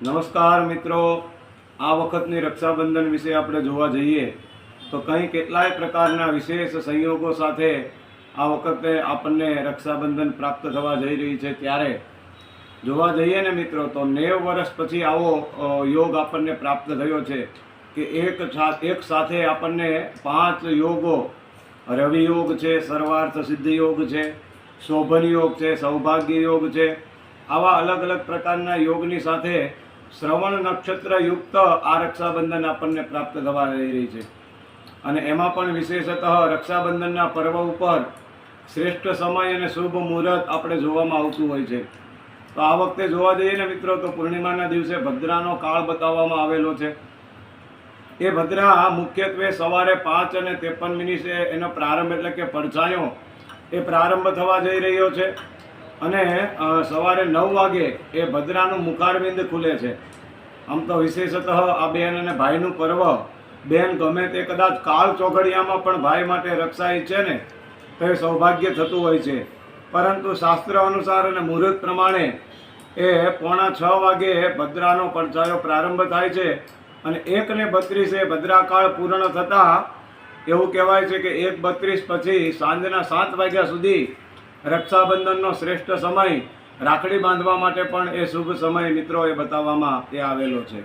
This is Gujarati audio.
નમસ્કાર મિત્રો. આ વખતની રક્ષાબંધન વિશે આપણે જોવા જઈએ તો કંઈ કેટલાય પ્રકારના વિશેષ સંયોગો સાથે આ વખતે આપણને રક્ષાબંધન પ્રાપ્ત થવા જઈ રહી છે ત્યારે. જોવા જઈએ ને મિત્રો તો નેવ વર્ષ પછી આવો યોગ આપણને પ્રાપ્ત થયો છે કે એક એક સાથે આપણને પાંચ યોગો. રવિ યોગ છે, સર્વાર્થ સિદ્ધિ યોગ છે શોભન યોગ છે સૌભાગ્ય યોગ છે. આવા અલગ અલગ પ્રકારના યોગની સાથે શ્રવણ નક્ષત્ર યુક્ત આ રક્ષાબંધન આપણને પ્રાપ્ત થવા જઈ રહી છે. અને એમાં પણ વિશેષતઃ રક્ષાબંધનના પર્વ ઉપર શ્રેષ્ઠ સમય અને શુભ મુહૂર્ત આપણે જોવામાં આવતું હોય છે. તો આ વખતે જોવા જઈએ ને મિત્રો, તો પૂર્ણિમાના દિવસે ભદ્રાનો કાળ બતાવવામાં આવેલો છે. એ ભદ્રા મુખ્યત્વે સવારે પાંચ અને ત્રેપન મિનિટે એનો પ્રારંભ એટલે કે પડછાયો એ પ્રારંભ થવા જઈ રહ્યો છે. અને સવારે નવ વાગે એ ભદ્રાનું મુખારબિંદ ખુલે છે. આમ તો વિશેષતઃ આ બેન અને ભાઈનું પર્વ. બેન ગમે તે કદાચ કાળ ચોઘડિયામાં પણ ભાઈ માટે રક્ષાય છે ને, તો એ સૌભાગ્ય થતું હોય છે. પરંતુ શાસ્ત્ર અનુસાર અને મુહૂર્ત પ્રમાણે એ પોણા છ વાગે ભદ્રાનો પડછાયો પ્રારંભ થાય છે અને એક ને બત્રીસે ભદ્રાકાળ પૂર્ણ થતાં એવું કહેવાય છે કે એક બત્રીસ પછી સાંજના સાત વાગ્યા સુધી રક્ષાબંધનનો શ્રેષ્ઠ સમય રાખડી બાંધવા માટે પણ એ શુભ સમય મિત્રો એ બતાવવામાં એ આવેલો છે.